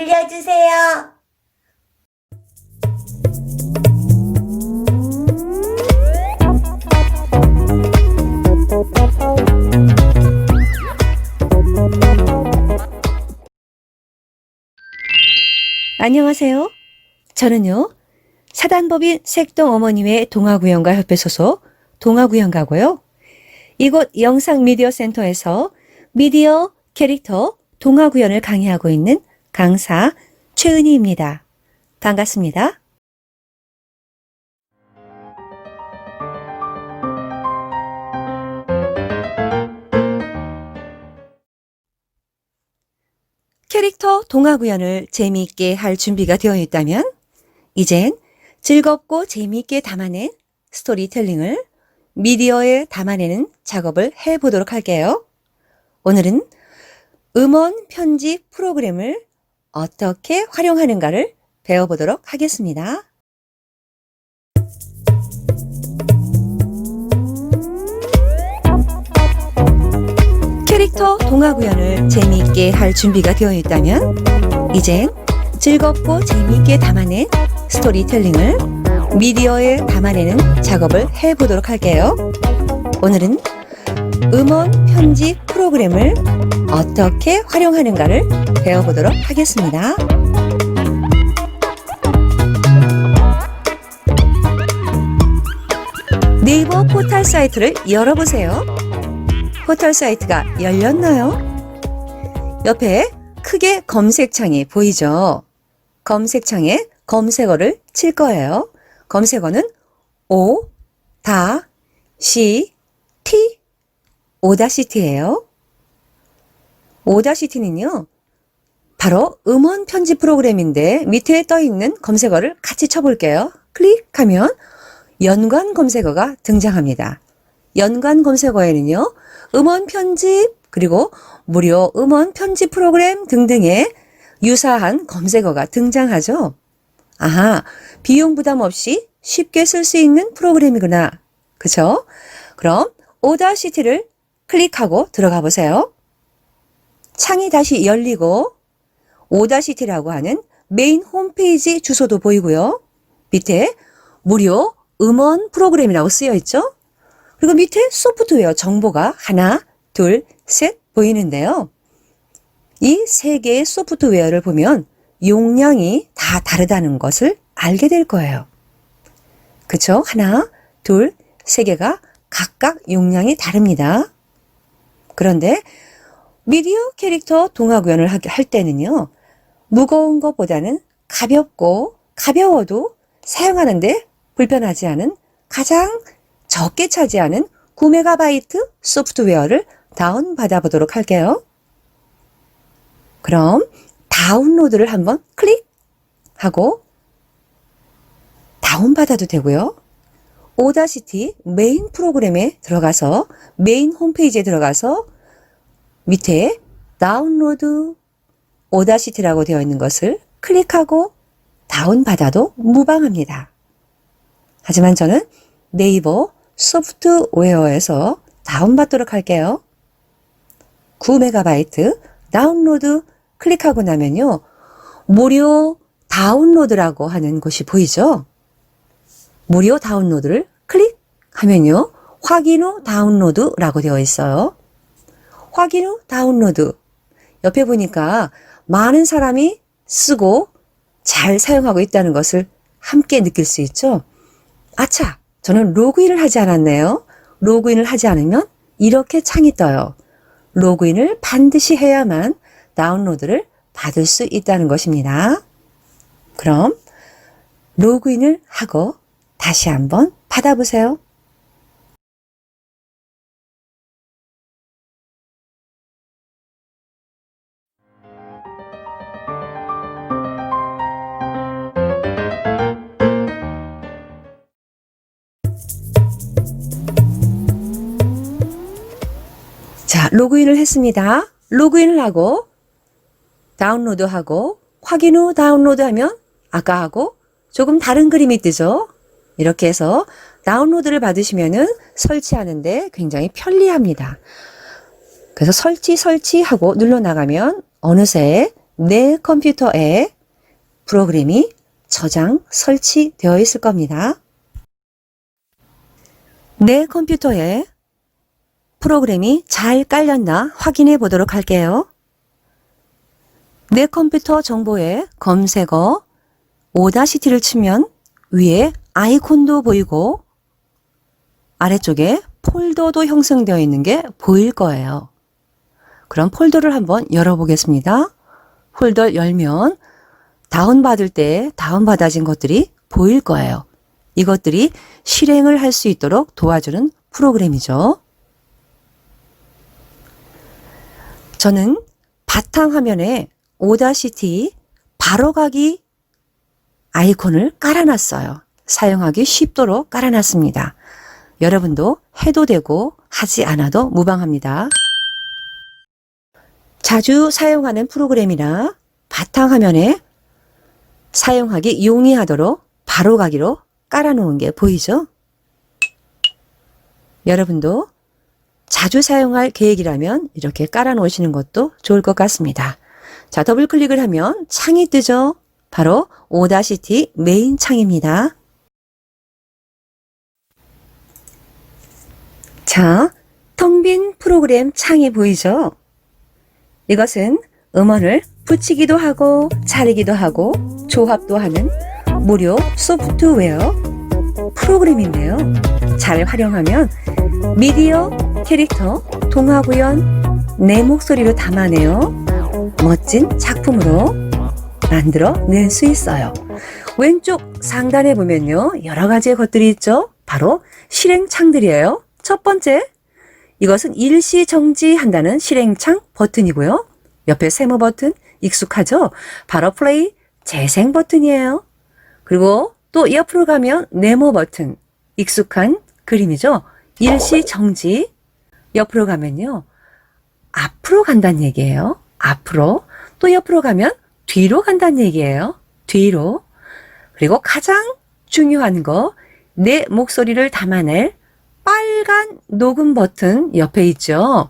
들려주세요. 안녕하세요. 저는요, 사단법인 색동 어머님의 동아구연가 협회 소속 동아구연가고요. 이곳 영상 미디어 센터에서 미디어 캐릭터 동아구연을 강의하고 있는 강사 최은희입니다. 반갑습니다. 캐릭터 동화 구연을 재미있게 할 준비가 되어 있다면 이젠 즐겁고 재미있게 담아낸 스토리텔링을 미디어에 담아내는 작업을 해보도록 할게요. 오늘은 음원 편집 프로그램을 어떻게 활용하는가를 배워보도록 하겠습니다. 캐릭터 동화구연을 재미있게 할 준비가 되어 있다면 이젠 즐겁고 재미있게 담아낸 스토리텔링을 미디어에 담아내는 작업을 해보도록 할게요. 오늘은 음원 편집 프로그램을 어떻게 활용하는가를 배워보도록 하겠습니다. 네이버 포털 사이트를 열어보세요. 포털 사이트가 열렸나요? 옆에 크게 검색창이 보이죠? 검색창에 검색어를 칠 거예요. 검색어는 오, 다, 시, 티, 오다시티예요. 오다시티는요. 바로 음원 편집 프로그램인데 밑에 떠 있는 검색어를 같이 쳐볼게요. 클릭하면 연관 검색어가 등장합니다. 연관 검색어에는요. 음원 편집 그리고 무료 음원 편집 프로그램 등등의 유사한 검색어가 등장하죠. 아하, 비용 부담 없이 쉽게 쓸 수 있는 프로그램이구나. 그쵸? 그럼 오다시티를 클릭하고 들어가 보세요. 창이 다시 열리고 오다시티라고 하는 메인 홈페이지 주소도 보이고요. 밑에 무료 음원 프로그램이라고 쓰여 있죠. 그리고 밑에 소프트웨어 정보가 하나, 둘, 셋 보이는데요. 이 세 개의 소프트웨어를 보면 용량이 다 다르다는 것을 알게 될 거예요. 그쵸? 하나, 둘, 세 개가 각각 용량이 다릅니다. 그런데 미디어 캐릭터 동화구연을 하- 할 때는요, 무거운 것보다는 가볍고 가벼워도 사용하는데 불편하지 않은 가장 적게 차지하는 9메가바이트 소프트웨어를 다운받아 보도록 할게요. 그럼 다운로드를 한번 클릭하고 다운받아도 되고요. 오다시티 메인 프로그램에 들어가서 메인 홈페이지에 들어가서 밑에 다운로드 오다시티라고 되어 있는 것을 클릭하고 다운받아도 무방합니다. 하지만 저는 네이버 소프트웨어에서 다운받도록 할게요. 9메가바이트 다운로드 클릭하고 나면요. 무료 다운로드라고 하는 곳이 보이죠? 무료 다운로드를 클릭하면요. 확인 후 다운로드라고 되어 있어요. 확인 후 다운로드. 옆에 보니까 많은 사람이 쓰고 잘 사용하고 있다는 것을 함께 느낄 수 있죠? 아차! 저는 로그인을 하지 않았네요. 로그인을 하지 않으면 이렇게 창이 떠요. 로그인을 반드시 해야만 다운로드를 받을 수 있다는 것입니다. 그럼 로그인을 하고 다시 한번 받아보세요. 자, 로그인을 했습니다. 로그인을 하고 다운로드하고 확인 후 다운로드하면 아까 하고 조금 다른 그림이 뜨죠. 이렇게 해서 다운로드를 받으시면은 설치하는데 굉장히 편리합니다. 그래서 설치 설치하고 눌러 나가면 어느새 내 컴퓨터에 프로그램이 저장 설치되어 있을 겁니다. 내 컴퓨터에 프로그램이 잘 깔렸나 확인해 보도록 할게요. 내 컴퓨터 정보에 검색어 오다시티를 치면 위에 아이콘도 보이고 아래쪽에 폴더도 형성되어 있는 게 보일 거예요. 그럼 폴더를 한번 열어보겠습니다. 폴더 열면 다운받을 때 다운받아진 것들이 보일 거예요. 이것들이 실행을 할 수 있도록 도와주는 프로그램이죠. 저는 바탕화면에 오다시티 바로가기 아이콘을 깔아놨어요. 사용하기 쉽도록 깔아놨습니다. 여러분도 해도 되고 하지 않아도 무방합니다. 자주 사용하는 프로그램이라 바탕화면에 사용하기 용이하도록 바로가기로 깔아놓은 게 보이죠? 여러분도 자주 사용할 계획이라면 이렇게 깔아 놓으시는 것도 좋을 것 같습니다. 자, 더블 클릭을 하면 창이 뜨죠? 바로 오다시티 메인 창입니다. 자, 텅 빈 프로그램 창이 보이죠? 이것은 음원을 붙이기도 하고 자르기도 하고 조합도 하는 무료 소프트웨어 프로그램인데요. 잘 활용하면 미디어, 캐릭터, 동화 구연, 내 목소리로 담아내어 멋진 작품으로 만들어 낼 수 있어요. 왼쪽 상단에 보면요. 여러 가지의 것들이 있죠. 바로 실행창들이에요. 첫 번째, 이것은 일시 정지한다는 실행창 버튼이고요. 옆에 세모 버튼 익숙하죠? 바로 플레이 재생 버튼이에요. 그리고 또 옆으로 가면 네모 버튼 익숙한 그림이죠? 일시 정지 옆으로 가면요. 앞으로 간다는 얘기예요. 앞으로 또 옆으로 가면 뒤로 간다는 얘기예요. 뒤로 그리고 가장 중요한 거 내 목소리를 담아낼 빨간 녹음 버튼 옆에 있죠.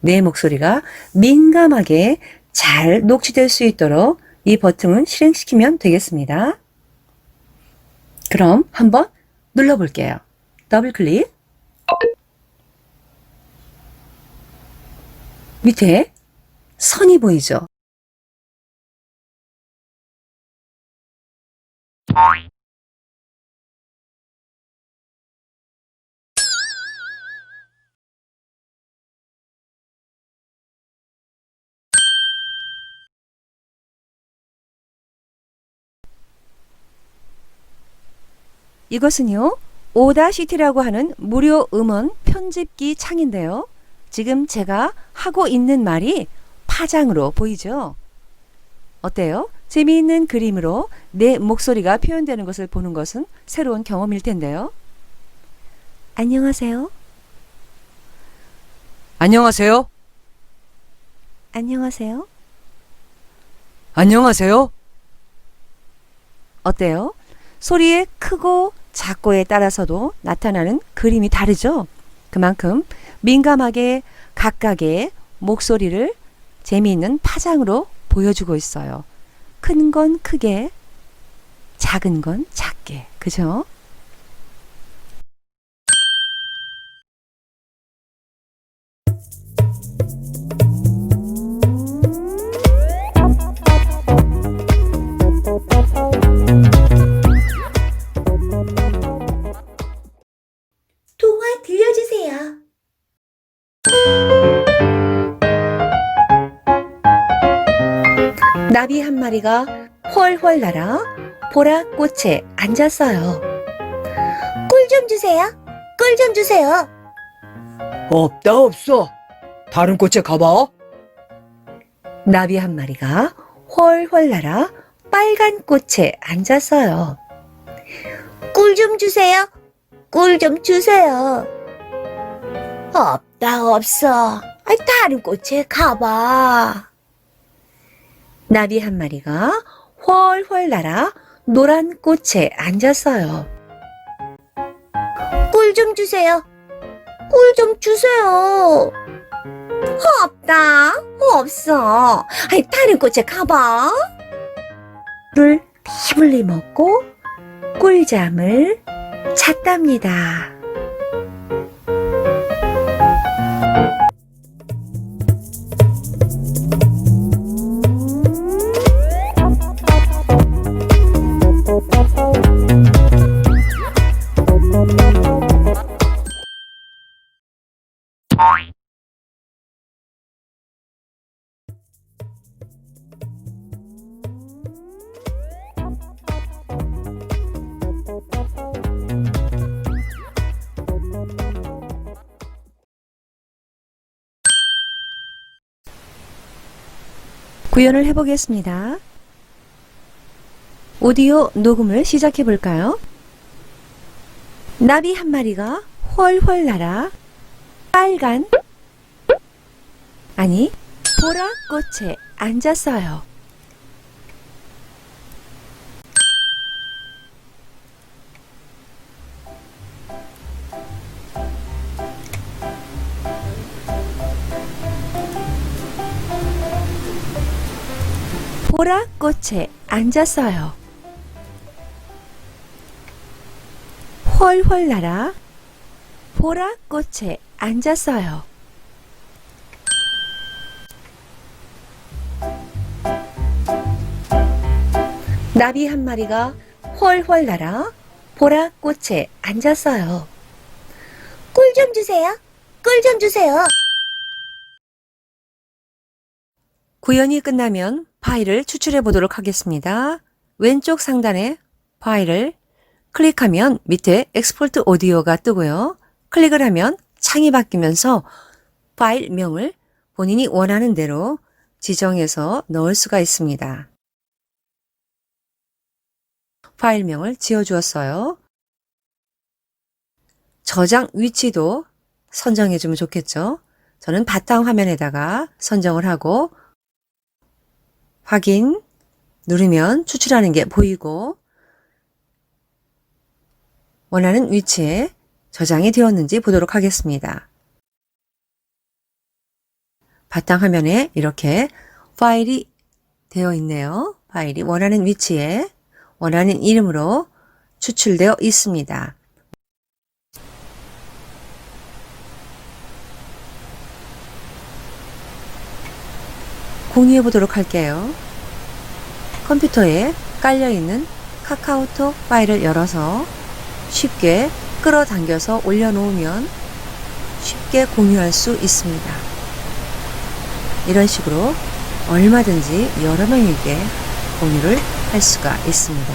내 목소리가 민감하게 잘 녹취될 수 있도록 이 버튼을 실행시키면 되겠습니다. 그럼 한번 눌러볼게요. 더블 클릭. 밑에 선이 보이죠? 이것은요, 오다시티라고 하는 무료 음원 편집기 창인데요. 지금 제가 하고 있는 말이 파장으로 보이죠? 어때요? 재미있는 그림으로 내 목소리가 표현되는 것을 보는 것은 새로운 경험일 텐데요. 안녕하세요. 안녕하세요. 안녕하세요. 안녕하세요. 어때요? 소리의 크고 작고에 따라서도 나타나는 그림이 다르죠? 그만큼 민감하게 각각의 목소리를 재미있는 파장으로 보여주고 있어요. 큰 건 크게, 작은 건 작게. 그죠? 마리가 훨훨 날아 보랏꽃에 앉았어요. 꿀 좀 주세요. 꿀 좀 주세요. 없다 없어. 다른 꽃에 가봐. 나비 한 마리가 훨훨 날아 빨간 꽃에 앉았어요. 꿀 좀 주세요. 꿀 좀 주세요. 없다 없어. 다른 꽃에 가봐. 나비 한 마리가 훨훨 날아 노란 꽃에 앉았어요. 꿀 좀 주세요. 꿀 좀 주세요. 없다. 없어. 아이, 다른 꽃에 가봐. 를 배불리 먹고 꿀잠을 잤답니다. 구현을 해보겠습니다. 오디오 녹음을 시작해 볼까요? 나비 한 마리가 훨훨 날아 빨간 아니 보라 꽃에 앉았어요. 보라 꽃에 앉았어요. 훨훨 날아 보라 꽃에 앉았어요. 나비 한 마리가 훨훨 날아 보라 꽃에 앉았어요. 꿀 좀 주세요. 꿀 좀 주세요. 구현이 끝나면 파일을 추출해 보도록 하겠습니다. 왼쪽 상단에 파일을 클릭하면 밑에 엑스포트 오디오가 뜨고요. 클릭을 하면 창이 바뀌면서 파일명을 본인이 원하는 대로 지정해서 넣을 수가 있습니다. 파일명을 지어주었어요. 저장 위치도 선정해 주면 좋겠죠. 저는 바탕 화면에다가 선정을 하고 확인 누르면 추출하는 게 보이고 원하는 위치에 저장이 되었는지 보도록 하겠습니다. 바탕 화면에 이렇게 파일이 되어 있네요. 파일이 원하는 위치에 원하는 이름으로 추출되어 있습니다. 공유해 보도록 할게요. 컴퓨터에 깔려 있는 카카오톡 파일을 열어서 쉽게 끌어당겨서 올려놓으면 쉽게 공유할 수 있습니다. 이런 식으로 얼마든지 여러 명에게 공유를 할 수가 있습니다.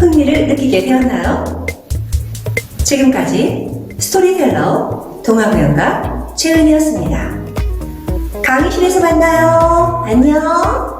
흥미를 느끼게 되었나요? 지금까지 스토리텔러 동화구연가 최은이었습니다. 강의실에서 만나요. 안녕.